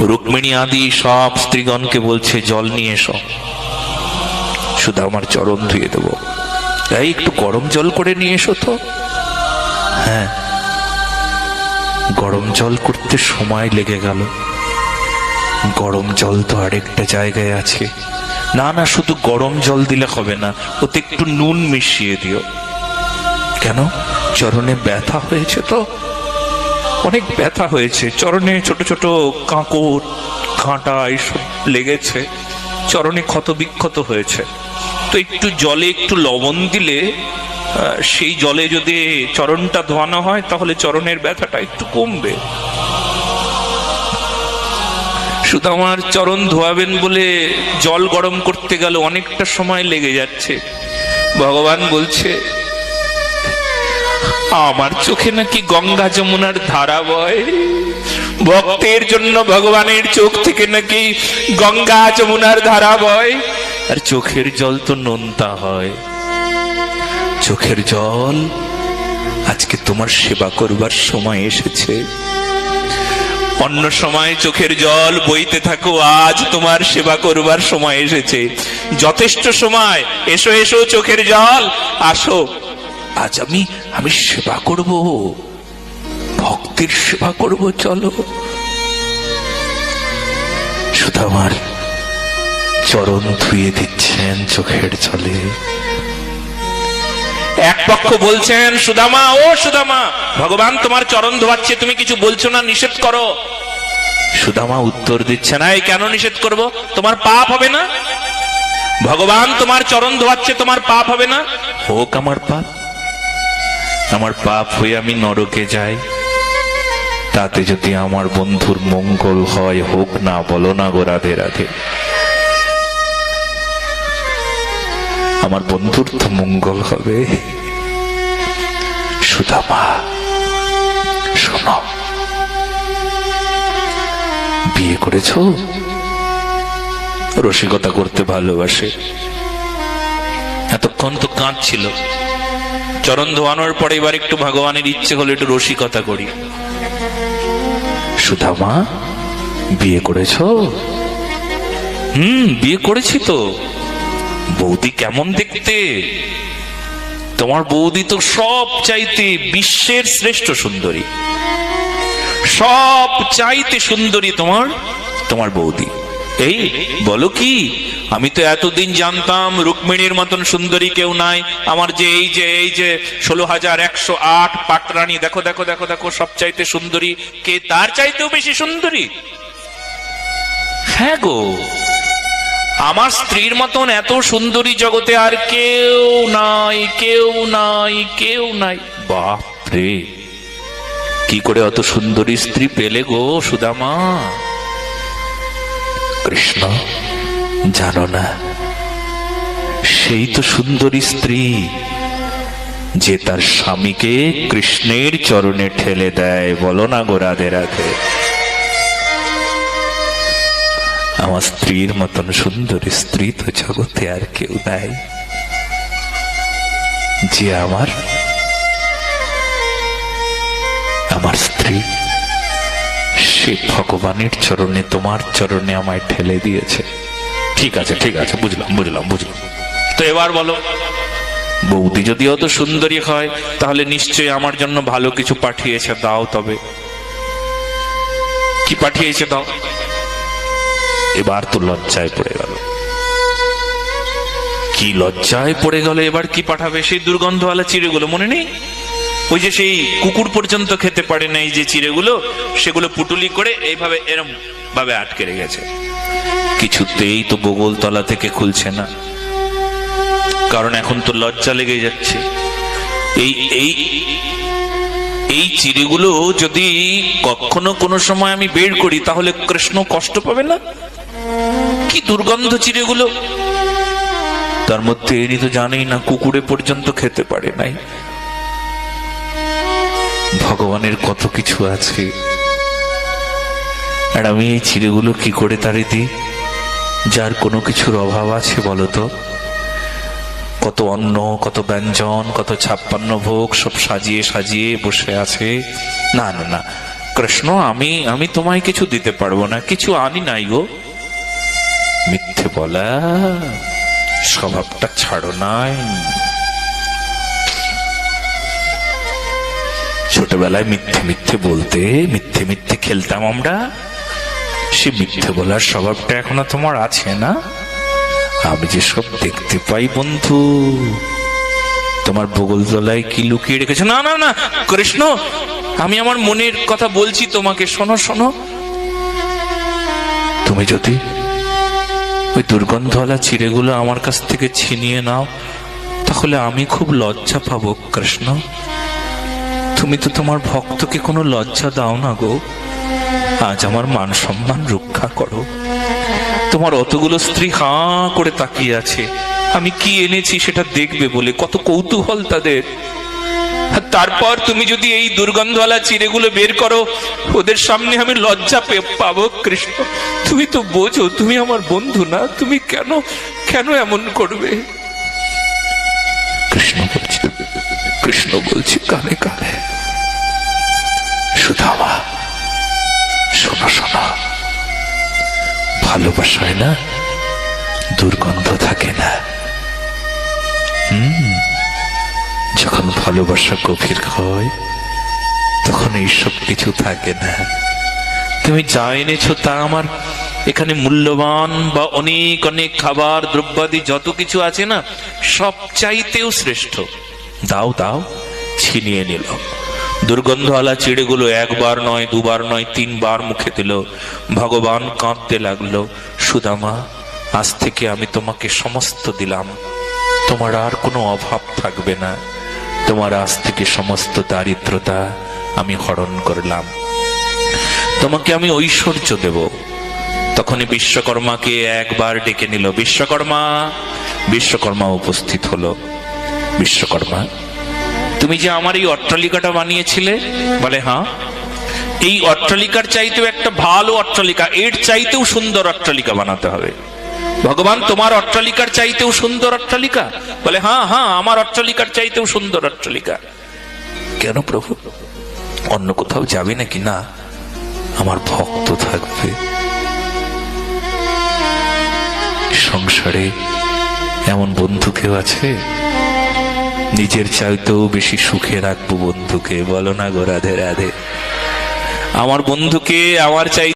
রুক্মিণী আদি সব স্ত্রীগণকে বলছে, জল নিয়ে এসো। শুধু আমার চরণ ধুয়ে দেবো। এই, একটু গরম জল করে নিয়ে এসো তো। হ্যাঁ গরম জল করতে সময় লেগে গেল। গরম জল তো আরেকটা জায়গায় আছে। না না, শুধু গরম জল দিলে হবে না, ওতে একটু নুন মিশিয়ে দিও। কেন? চরণে ব্যথা হয়েছে তো। অনেক ব্যথা হয়েছে। চরণে ছোট ছোট কাঁকড় কাঁটা এইসব লেগেছে। চরণে ক্ষত বিক্ষত হয়েছে। তো একটু জলে একটু লবণ দিলে সেই জলে যদি চরণটা ধোয়ানো হয়, তাহলে চরণের ব্যথাটা একটু কমবে। শুধু আমার চরণ ধোয়াবেন বলে জল গরম করতে গেল অনেকটা সময় লেগে যাচ্ছে। ভগবান বলছে আমার চোখে নাকি গঙ্গা যমুনার ধারা বয়? ভক্তের জন্য ভগবানের চোখ থেকে নাকি গঙ্গা যমুনার ধারা বয়? আর চোখের জল তো নোনতা হয়। চোখের জল আজকে তোমার সেবা করবার সময় এসেছে। অন্য সময় চোখের জল বইতে থাকো, আজ তোমার সেবা করবার সময় এসেছে। যথেষ্ট সময়, এসো এসো, চোখের জল, আসো। আজ আমি আমি সেবা করব। ভক্তির সেবা করব, চলো। শুধু আমার চরণ ধুয়ে দিচ্ছেন চোখের জলে। এক পক্ষ বলছেন, সুদামা, ও সুদামা, ভগবান তোমার চরণ ধোয়াচ্ছে, তুমি কিছু বলছো না, নিষেধ করো। সুদামা উত্তর দিচ্ছে না, এই কেন নিষেধ করব? তোমার পাপ হবে না? ভগবান তোমার চরণ ধোয়াচ্ছে, তোমার পাপ হবে না? হোক আমার পাপ আমার পাপ হয়ে আমি নরকে যাই। তাতে যদি আমার বন্ধুর মঙ্গল হয়, হোক না, বলো না গো রাধে রাধে। আমার বন্ধুর তো মঙ্গল হবে। সুদামা শোনো। বিয়ে করেছ? রসিকতা করতে ভালোবাসে। এতক্ষণ তো কাঁদছিল। চরণ ধোয়ানোর পরে এবার একটু ভগবানের ইচ্ছে হলো একটু রসিকতা করি। সুধামা বিয়ে করেছ? হুম, বিয়ে করেছি তো। বৌদি কেমন দেখতে? তোমার বৌদি তো সব চাইতে বিশ্বের শ্রেষ্ঠ সুন্দরী। সব চাইতে সুন্দরী তোমার তোমার বৌদি। এই, বলো কি? আমি তো এতদিন জানতাম রুক্মিণীর মতন সুন্দরী কেউ নাই। আমার যে এই যে এই যে ষোলো হাজার একশো আট পাটরানী দেখো দেখো দেখো দেখো সব চাইতে সুন্দরী। কে তার চাইতেও বেশি সুন্দরী? হ্যাঁ গো। আমার স্ত্রীর মতন এত সুন্দরী জগতে আর কেউ নাই কেউ নাই কেউ নাই। বাপরে, কি করে অত সুন্দরী স্ত্রী পেলে গো সুদামা? কৃষ্ণ, জানো না, সেই তো সুন্দরী স্ত্রী যে তার স্বামীকে কৃষ্ণের চরণে ঠেলে দেয়। বলো না গো রাধে রাধে। আমার স্ত্রীর মতন সুন্দরী স্ত্রী তো জগতে আর কেউ নাই। যে আমার আমার স্ত্রী সে ভগবানের চরণে, তোমার চরণে আমায় ঠেলে দিয়েছে। ঠিক আছে ঠিক আছে, বুঝলাম বুঝলাম বুঝলাম। তো এবার বলো, বৌদি যদি অত সুন্দরী হয়, তাহলে নিশ্চয়ই আমার জন্য ভালো কিছু পাঠিয়েছে, দাও তবে। কি পাঠিয়েছে দাও? এবার তো লজ্জায় পড়ে গেল। কি লজ্জায় পড়ে গেল, এবার কি পাঠাবে? সেই দুর্গন্ধওয়ালা চিড়েগুলো, মনে নেই? ওই যে সেই কুকুর পর্যন্ত খেতে পারে না এই যে চিড়েগুলো, সেগুলো পুটুলি করে এইভাবে এরম ভাবে আটকে রেখেছে। কিছুতেই তো বগল তলা থেকে খুলছে না। কারণ এখন তো লজ্জা লেগে যাচ্ছে। এই এই এই চিড়েগুলো যদি কখনো কোনো সময় আমি বের করি, তাহলে কৃষ্ণ কষ্ট পাবে না? কি দুর্গন্ধ চিড়েগুলো? তার মধ্যে এরই তো জানেই না কুকুরে পর্যন্ত খেতে পারে নাই। ভগবানের কত কিছু আছে। আর আমি এই চিড়েগুলো কি করে তারে দিই? যার কোনো কিছুর অভাব আছে বলতো কত অন্ন, কত ব্যঞ্জন, কত ছাপ্পান্ন ভোগ সব সাজিয়ে সাজিয়ে বসে আছে। না না না। কৃষ্ণ, আমি আমি তোমায় কিছু দিতে পারব না। কিছু আনি নাই গো। মিথ্যে বলা, স্বভাবটা ছাড়ো নাই। ছোটবেলায় মিথ্যে মিথ্যে বলতে, মিথ্যে মিথ্যে খেলতাম আমরা। সে মিথ্যে বলার স্বভাবটা এখনও তোমার আছে না? আমি যে সব দেখতে পাই বন্ধু, তোমার বগল তলায় কি লুকিয়ে রেখেছো? না না না, কৃষ্ণ, আমি আমার মনের কথা বলছি তোমাকে, শোনো শোনো। তুমি যদি ওই দুর্গন্ধওয়ালা চিড়েগুলো আমার কাছ থেকে ছিনিয়ে নাও, তাহলে আমি খুব লজ্জা পাবো, কৃষ্ণ। তুমি তো তোমার ভক্তকে কোনো লজ্জা দাও না গো। আজ আমার মান সম্মান রক্ষা করো। তোমার অতগুলো স্ত্রী হাঁ করে তাকিয়ে আছে। আমি কি এনেছি সেটা দেখবে বলে? কত কৌতূহল তাদের। তারপর তুমি যদি এই দুর্গন্ধওয়ালা চিড়েগুলো বের করো, ওদের সামনে আমি লজ্জা পাবো, কৃষ্ণ। তুমি তো বোঝো, তুমি আমার বন্ধু না। তুমি কেন কেন এমন করবে? কৃষ্ণ বলছি কৃষ্ণ বলছি, কানে কানে। সুধামা শোনো শোনো। ভালোবাসায় না দুর্গন্ধ থাকে না। যখন ভালোবাসা গভীর হয়, তখন এইসব কিছু থাকে না। তুমি যা এনেছো তা আমার। এখানে মূল্যবান বা অনেক অনেক খাবার, দ্রব্যাদি যত কিছু আছে না সব চাইতেও শ্রেষ্ঠ। দাও দাও, ছিনিয়ে নিল। দুর্গন্ধওয়ালা চিড়েগুলো একবার নয়, দুবার নয়, তিনবার মুখে দিল। ভগবান কাঁদতে লাগল, সুদামা, আজ থেকে আমি তোমাকে সমস্ত দিলাম। তোমার আর কোনো অভাব থাকবে না। তোমার আজ থেকে সমস্ত দারিদ্রতা আমি হরণ করলাম। তোমাকে আমি ঐশ্বর্য দেব। তখনই বিশ্বকর্মাকে একবার ডেকে নিল। বিশ্বকর্মা বিশ্বকর্মা উপস্থিত হলো। বিশ্বকর্মা, তুমি যে আমার এই অট্টালিকাটা বানিয়েছিলে? বলে হ্যাঁ এই অট্টালিকার চাইতেও একটা ভালো অট্টালিকা, এর চাইতেও সুন্দর অট্টালিকা বানাতে হবে। ভগবান, তোমার অট্টালিকার চাইতেও সুন্দর অট্টালিকা? বলে হ্যাঁ হ্যাঁ আমার অট্টালিকার চাইতেও সুন্দর অট্টালিকা। কেন প্রভু? অন্য কোথাও যাবে নাকি? না, আমার ভক্ত থাকবে। সংসারে এমন বন্ধু কেউ আছে? নিজের চাইতেও বেশি সুখে রাখব বন্ধুকে। বলো না গো রাধে রাধে। আমার বন্ধুকে, আমার চাই